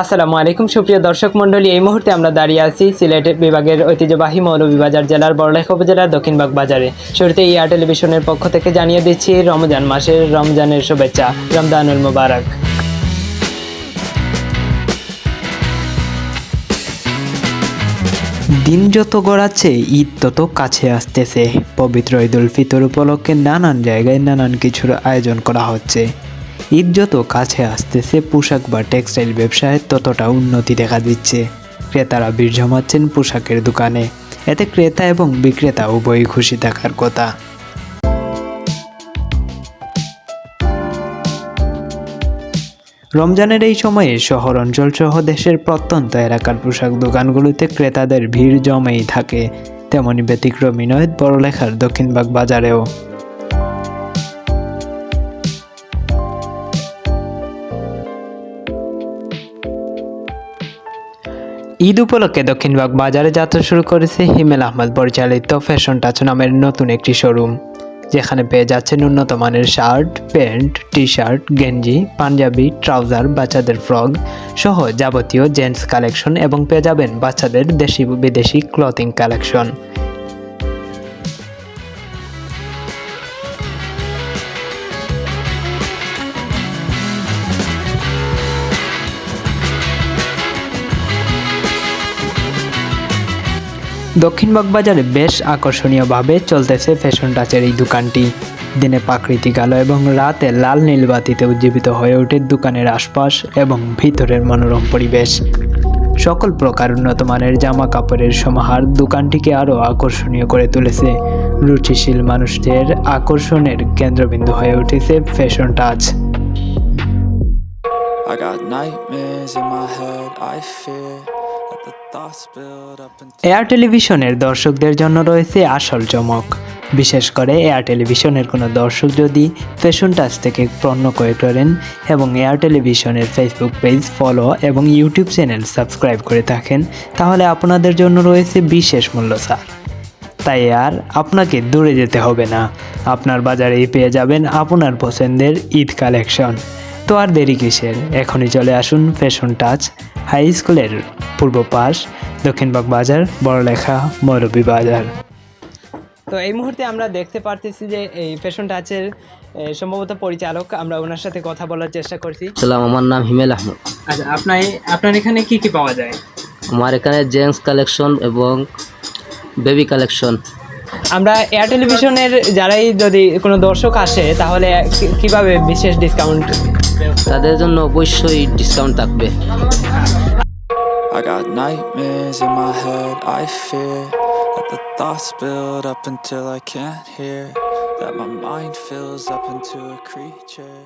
আসসালামু আলাইকুম, সুপ্রিয় দর্শক মণ্ডলী। এই মুহূর্তে আমরা দাঁড়িয়ে আছি সিলেট বিভাগের ঐতিহ্যবাহী মৌলভীবাজার জেলার বড়লেখা উপজেলার দক্ষিণবাগ বাজারে শুরুতে ইয়া টেলিভিশনের পক্ষ থেকে জানিয়ে দিচ্ছি, রমজান মাসের রমজানের শুভেচ্ছা। রমজানুল মুবারক। দিন যত গড়াচ্ছে, ঈদ তত কাছে আসতেছে। পবিত্র ঈদ উল ফিতর উপলক্ষে নানান জায়গায় নানান কিছুর আয়োজন করা হচ্ছে। ঈদ যত কাছে আসতেছে, পোশাক বা টেক্সটাইল ব্যবসায় ততটা উন্নতি দেখা দিচ্ছে। ক্রেতারা ভিড় জমাচ্ছেন পোশাকের দোকানে। এতে ক্রেতা এবং বিক্রেতা উভয়ই খুশি থাকার কথা। রমজানের এই সময়ে শহর অঞ্চল সহ দেশের প্রত্যন্ত এলাকার পোশাক দোকানগুলোতে ক্রেতাদের ভিড় জমেই থাকে। তেমনি ব্যতিক্রমী নয় বড়লেখার দক্ষিণবাগ বাজারেও। ঈদ উপলক্ষে দক্ষিণবাগ বাজারে যাত্রা শুরু করেছে হিমেল আহমদ পরিচালিত ফ্যাশন টাচ নামের নতুন একটি শোরুম, যেখানে পেয়ে যাচ্ছেন উন্নত মানের শার্ট, প্যান্ট টি শার্ট গেঞ্জি, পাঞ্জাবি, ট্রাউজার, বাচ্চাদের ফ্রক সহ যাবতীয় জেন্টস কালেকশন এবং পেয়ে যাবেন বাচ্চাদের দেশি বিদেশি ক্লথিং কালেকশন। দক্ষিণবাগ বাজারে বেশ আকর্ষণীয়ভাবে চলতেছে ফ্যাশন টাচের এই দোকানটি। দিনে প্রাকৃতিক আলো এবং রাতে লাল নীল বাতিতে উজ্জীবিত হয়ে ওঠে দোকানের আশপাশ এবং ভিতরের মনোরম পরিবেশ। সকল প্রকার উন্নত মানের জামা কাপড়ের সমাহার দোকানটিকে আরও আকর্ষণীয় করে তুলেছে। রুচিশীল মানুষদের আকর্ষণের কেন্দ্রবিন্দু হয়ে উঠেছে fashion touch. I got nightmares in my head, I fear air টেলিভিশনের দর্শকদের জন্য রয়েছে আসল চমক। বিশেষ করে এয়ার টেলিভিশনের কোনো দর্শক যদি ফ্যাশন টাচ থেকে পণ্য ক্রয় করেন এবং এয়ার টেলিভিশনের ফেসবুক পেজ ফলো এবং ইউটিউব চ্যানেল সাবস্ক্রাইব করে থাকেন, তাহলে আপনাদের জন্য রয়েছে বিশেষ মূল্য ছাড়। তাই আর আপনাকে দূরে যেতে হবে না। আপনার বাজারেই পেয়ে যাবেন আপনার পছন্দের ঈদ কালেকশন। তো আর দেরি কিসের? এখনই চলে আসুন ফ্যাশন টাচ হাই স্কুলের পূর্ব পাশ দক্ষিণবাগ বাজার বড়লেখা মৌরবী বাজার। তো এই মুহূর্তে আমরা দেখতে পারতেছি যে এই ফ্যাশন টাচের সম্ভবত পরিচালক আমরা ওনার সাথে কথা বলার চেষ্টা করছি। সালাম আমার নাম হিমেল আহমদ। আচ্ছা আপনার আপনার এখানে কি কি পাওয়া যায়? আমার এখানে জেন্টস কালেকশন এবং বেবি কালেকশন। আমরা এয়ার টেলিভিশনের যারাই যদি কোনো দর্শক আসে তাহলে কীভাবে বিশেষ discount তাদের জন্য অবশ্যই ডিসকাউন্ট থাকবে I got nightmares in my head, I fear that the thoughts build up until I can't hear. That my mind fills up into a creature.